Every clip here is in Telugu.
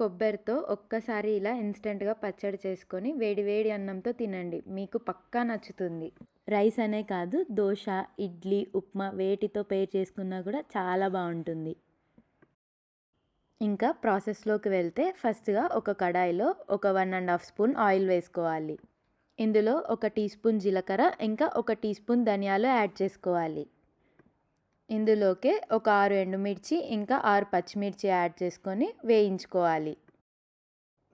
కొబ్బరితో ఒక్కసారి ఇలా ఇన్స్టెంట్గా పచ్చడి చేసుకొని వేడి వేడి అన్నంతో తినండి. మీకు పక్కా నచ్చుతుంది. రైస్ అనే కాదు దోశ ఇడ్లీ ఉప్మా వేటితో పేర్ చేసుకున్నా కూడా చాలా బాగుంటుంది. ఇంకా ప్రాసెస్లోకి వెళ్తే ఫస్ట్గా ఒక కడాయిలో ఒక one and half spoon oil వేసుకోవాలి. ఇందులో ఒక టీ స్పూన్ జీలకర్ర ఇంకా ఒక టీ స్పూన్ ధనియాలు యాడ్ చేసుకోవాలి. ఇందులోకే ఒక ఆరు ఎండుమిర్చి ఇంకా ఆరు పచ్చిమిర్చి యాడ్ చేసుకొని వేయించుకోవాలి.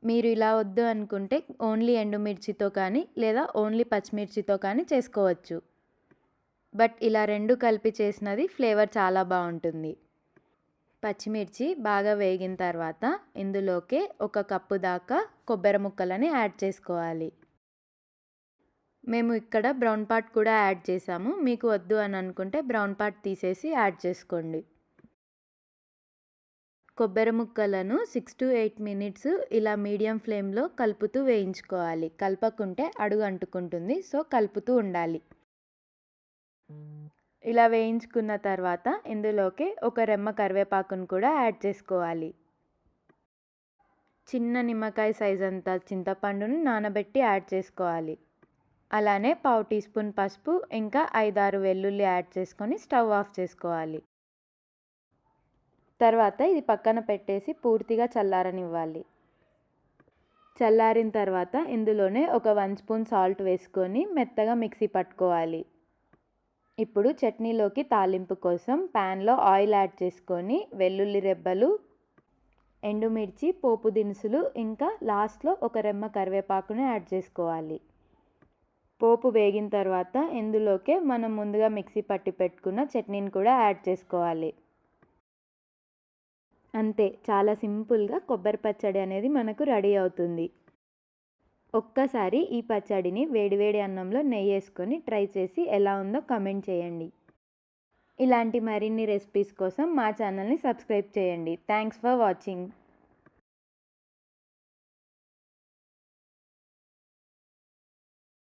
మీరు ఇలా వద్దు అనుకుంటే ఓన్లీ ఎండుమిర్చితో కానీ లేదా ఓన్లీ పచ్చిమిర్చితో కానీ చేసుకోవచ్చు. బట్ ఇలా రెండు కలిపి చేసినది ఫ్లేవర్ చాలా బాగుంటుంది. పచ్చిమిర్చి బాగా వేగిన తర్వాత ఇందులోకే ఒక కప్పు దాకా కొబ్బరి ముక్కలని యాడ్ చేసుకోవాలి. మేము ఇక్కడ బ్రౌన్ పార్ట్ కూడా యాడ్ చేసాము. మీకు వద్దు అని అనుకుంటే బ్రౌన్ పార్ట్ తీసేసి యాడ్ చేసుకోండి. కొబ్బరి ముక్కలను సిక్స్ టు ఎయిట్ మినిట్స్ ఇలా మీడియం ఫ్లేమ్లో కలుపుతూ వేయించుకోవాలి. కలపకుంటే అడుగు అంటుకుంటుంది. సో కలుపుతూ ఉండాలి. ఇలా వేయించుకున్న తర్వాత ఇందులోకి ఒక రెమ్మ కరివేపాకును కూడా యాడ్ చేసుకోవాలి. చిన్న నిమ్మకాయ సైజ్ అంత చింతపండును నానబెట్టి యాడ్ చేసుకోవాలి. అలానే పావు టీ స్పూన్ పసుపు ఇంకా ఐదారు వెల్లుల్లి యాడ్ చేసుకొని స్టవ్ ఆఫ్ చేసుకోవాలి. తర్వాత ఇది పక్కన పెట్టేసి పూర్తిగా చల్లారనివ్వాలి. చల్లారిన తర్వాత ఇందులోనే ఒక వన్ స్పూన్ సాల్ట్ వేసుకొని మెత్తగా మిక్సీ పట్టుకోవాలి. ఇప్పుడు చట్నీలోకి తాలింపు కోసం ప్యాన్లో ఆయిల్ యాడ్ చేసుకొని వెల్లుల్లి రెబ్బలు ఎండుమిర్చి పోపు దినుసులు ఇంకా లాస్ట్లో ఒక రెమ్మ కరివేపాకును యాడ్ చేసుకోవాలి. పోపు వేగిన తర్వాత ఇందులోకే మనం ముందుగా మిక్సీ పట్టి పెట్టుకున్న చట్నీని కూడా యాడ్ చేసుకోవాలి. అంతే చాలా సింపుల్గా కొబ్బరి పచ్చడి అనేది మనకు రెడీ అవుతుంది. ఒక్కసారి ఈ పచ్చడిని వేడివేడి అన్నంలో నెయ్యి వేసుకొని ట్రై చేసి ఎలా ఉందో కమెంట్ చేయండి. ఇలాంటి మరిన్ని రెసిపీస్ కోసం మా ఛానల్ని సబ్స్క్రైబ్ చేయండి. Thanks for watching.